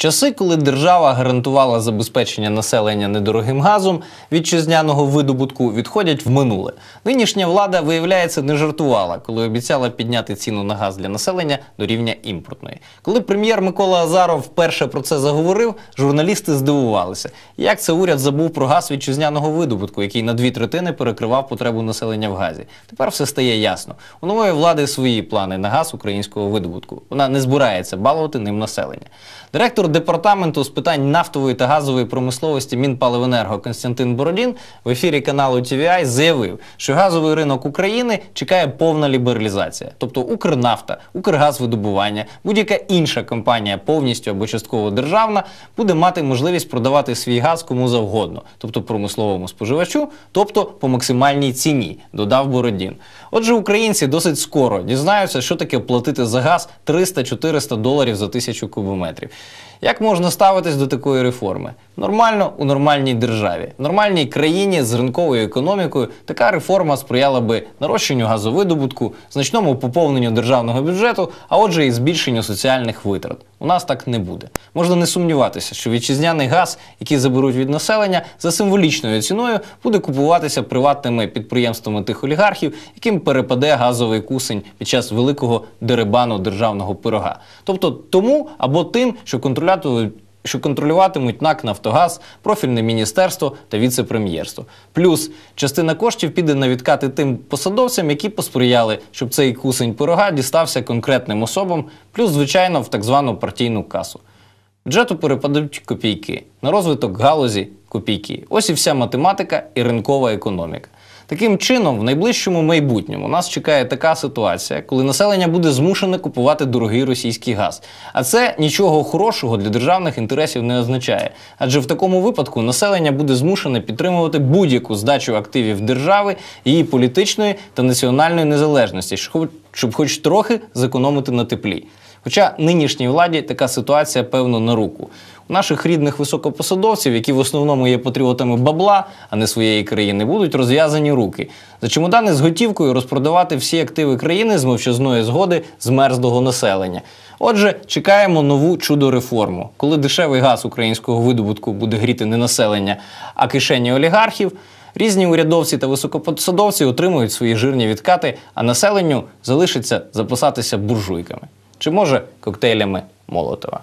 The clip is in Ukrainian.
Часи, коли держава гарантувала забезпечення населення недорогим газом вітчизняного видобутку, відходять в минуле. Нинішня влада, виявляється, не жартувала, коли обіцяла підняти ціну на газ для населення до рівня імпортної. Коли прем'єр Микола Азаров вперше про це заговорив, журналісти здивувалися, як це уряд забув про газ вітчизняного видобутку, який на дві третини перекривав потребу населення в газі. Тепер все стає ясно. У нової влади свої плани на газ українського видобутку. Вона не збирається балувати ним населення. Директор департаменту з питань нафтової та газової промисловості Мінпаливенерго Константин Бородін в ефірі каналу TVI заявив, що газовий ринок України чекає повна лібералізація. Тобто Укрнафта, Укргазвидобування, будь-яка інша компанія повністю або частково державна буде мати можливість продавати свій газ кому завгодно, тобто промисловому споживачу, тобто по максимальній ціні, додав Бородін. Отже, українці досить скоро дізнаються, що таке платити за газ 300-400 доларів за тисячу кубометрів. Як можна ставитись до такої реформи? Нормально у нормальній державі, в нормальній країні з ринковою економікою така реформа сприяла би нарощенню газовидобутку, значному поповненню державного бюджету, а отже, і збільшенню соціальних витрат. У нас так не буде. Можна не сумніватися, що вітчизняний газ, який заберуть від населення, за символічною ціною буде купуватися приватними підприємствами тих олігархів, яким перепаде газовий кусень під час великого деребану державного пирога. Тобто тому або тим, що контролятимуть що контролюватимуть НАК Нафтогаз, профільне міністерство та віце-прем'єрство. Плюс частина коштів піде на відкати тим посадовцям, які посприяли, щоб цей кусень пирога дістався конкретним особам, плюс, звичайно, в так звану партійну касу. Бюджету перепадуть копійки, на розвиток галузі копійки. Ось і вся математика і ринкова економіка. Таким чином, в найближчому майбутньому нас чекає така ситуація, коли населення буде змушене купувати дорогий російський газ. А це нічого хорошого для державних інтересів не означає. Адже в такому випадку населення буде змушене підтримувати будь-яку здачу активів держави, її політичної та національної незалежності, щоб хоч трохи зекономити на теплі. Хоча нинішній владі така ситуація певно на руку. У наших рідних високопосадовців, які в основному є патріотами бабла, а не своєї країни, будуть розв'язані руки. За чемодани з готівкою розпродавати всі активи країни з мовчазної згоди змерзлого населення. Отже, чекаємо нову чудо-реформу, коли дешевий газ українського видобутку буде гріти не населення, а кишені олігархів. Різні урядовці та високопосадовці отримують свої жирні відкати, а населенню залишиться записатися буржуйками чи може коктейлями Молотова.